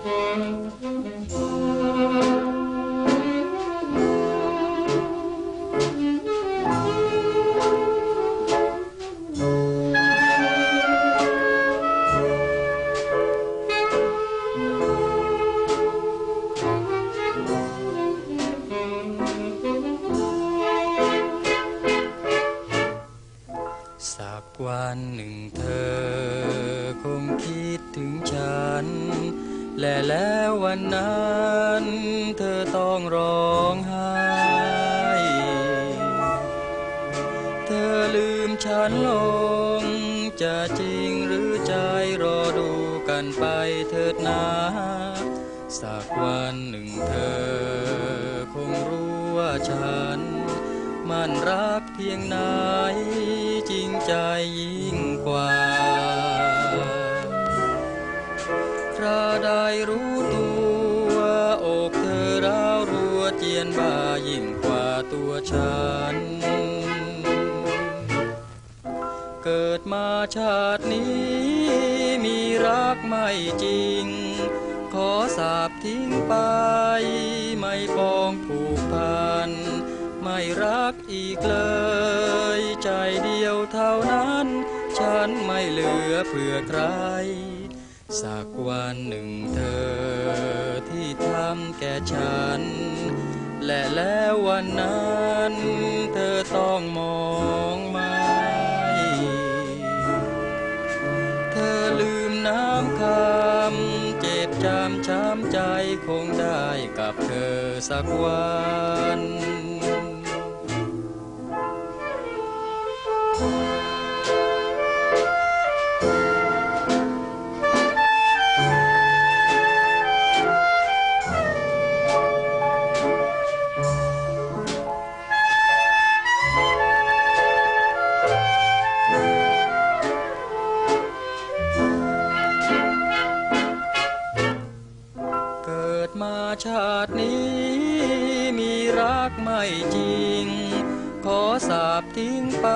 สักวันหนึ่งเธอคงคิดถึงฉัน และแล้ววันนั้น เธอต้องร้องไห้ เธอลืมฉันลง จะจริงหรือใจรอดูกันไปเถิดนะสักวันหนึ่งเธอ คงรู้ว่าฉัน มันรักเพียงไหน จริงใจยิ่งกว่า รู้ตัวอกเธอร้าวรัวเจียนบ่ายิ่งกว่าตัวฉัน เกิดมาชาตินี้มีรักไม่จริง ขอสาบทิ้งไป ไม่ปองผูกพัน ไม่รักอีกเลย ใจเดียวเท่านั้น ฉันไม่เหลือเพื่อใคร สักวันหนึ่งเธอที่ทำแก่ฉัน และแล้ววันนั้นเธอต้องมองไหมเธอลืมน้ำคำเจ็บจำช้ำใจคงได้กับเธอสักวัน ดมาชาตินี้มีรักไม่จริง ขอสาบทิ้งไป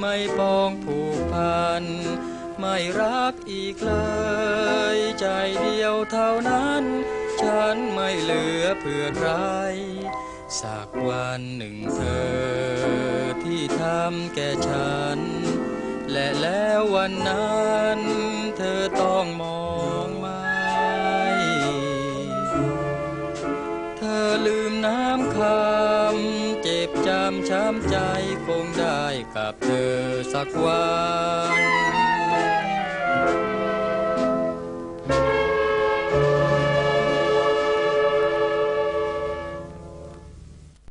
ไม่ปองผูกพัน ไม่รักอีกเลย ใจเดียวเท่านั้น ฉันไม่เหลือเพื่อใคร สักวันหนึ่งเธอที่ทำแก่ฉัน และแล้ววันนั้นเธอต้องมองำช้ำใจคงได้กับเธอสักวัน